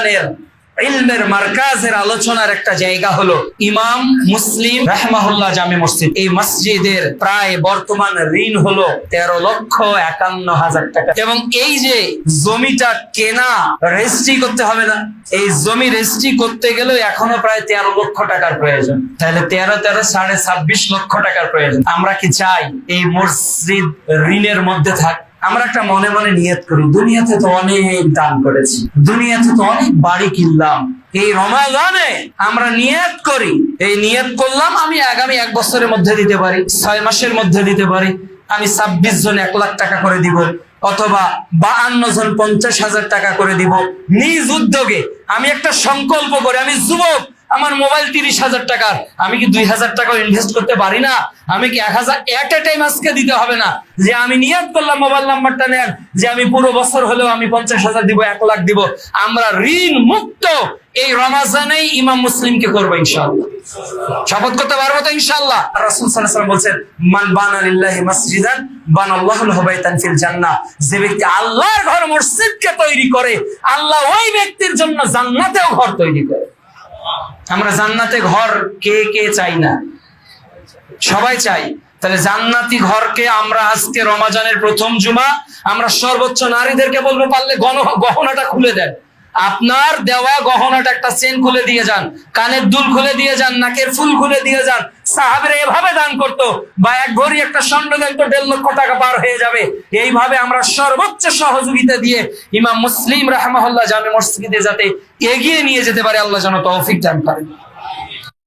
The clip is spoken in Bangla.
কোরআনের ইলমের মার্কাজের আলোচনার একটা জায়গা হলো ইমাম মুসলিম রাহমাহুল্লাহ জামে মসজিদ। এই মসজিদের প্রায় বর্তমান ঋণ হলো তেরো লক্ষ একান্ন হাজার টাকা। এবং এই যে জমিটা কেনা রেজিস্ট্রি করতে হবে না, এই জমি রেজিস্ট্রি করতে গেলেও এখনও প্রায় তেরো লক্ষ টাকার প্রয়োজন। তাহলে তেরো তেরো সাড়ে ছাব্বিশ লক্ষ টাকার প্রয়োজন। আমরা কি চাই এই মসজিদ ঋণের মধ্যে থাক আমরা একটা মনে মনে নিয়ত করি, দুনিয়াতে তো অনেক দান করেছি, দুনিয়াতে তো অনেক বাড়ি কিনলাম। এই রমাজানে আমরা নিয়ত করি, এই নিয়ত করলাম আমি আগামী এক বছরের মধ্যে দিতে পারি, ছয় মাসের মধ্যে দিতে পারি, আমি ছাব্বিশ জন এক লাখ টাকা করে দিব, অথবা বাহান্ন জন পঞ্চাশ হাজার টাকা করে দিব। নিজ উদ্যোগে আমি একটা সংকল্প করে, আমি যুবক আমার মোবাইল তিরিশ হাজার টাকার। আমি কি দুই হাজার টাকা ইনভেস্ট করতে পারি না? আমি কি এক হাজার এট এ টাইম আজকে দিতে হবে না? যে আমি নিয়ত করলাম মোবাইল নাম্বারটা নেন যে আমি পুরো বছর হলেও আমি পঞ্চাশ হাজার দিব, এক লাখ দিব। আমরা ঋণ মুক্ত এই রমাজানেই ইমাম মুসলিমকে করব ইনশাআল্লাহ। শপথ করতে পারব তো ইনশাআল্লাহ? রাসূল বলছেন, মান বানা লিল্লাহি মাসজিদান বানাল্লাহু লাহু বাইতান ফিল জান্নাহ। যে ব্যক্তি আল্লাহর ঘর মসজিদকে তৈরি করে, আল্লাহ ওই ব্যক্তির জন্য জান্নাতেও ঘর তৈরি করে। আমরা জান্নাতে ঘর কে কে চাই না? সবাই চাই। তাহলে জান্নাতি ঘরকে আমরা আজকে রমাজানের প্রথম জুমা, আমরা সর্বোচ্চ নারীদেরকে বলব পারলে গহনাটা খুলে দেন। আপনার দেওয়া গহনাটা একটা চেন খুলে দিয়ে যান, কানের দুল খুলে দিয়ে যান, নাকের ফুল খুলে দিয়ে যান। সাহাবের এভাবে দান করতো, বা এক ভরি একটা স্বর্ণ দেন তো দেড় লক্ষ টাকা পার হয়ে যাবে। এইভাবে আমরা সর্বোচ্চ সহযোগিতা দিয়ে ইমাম মুসলিম রাহমাহুল্লাহ জামে মসজিদে যাতে এগিয়ে নিয়ে যেতে পারে, আল্লাহ যেন তৌফিক দান করেন।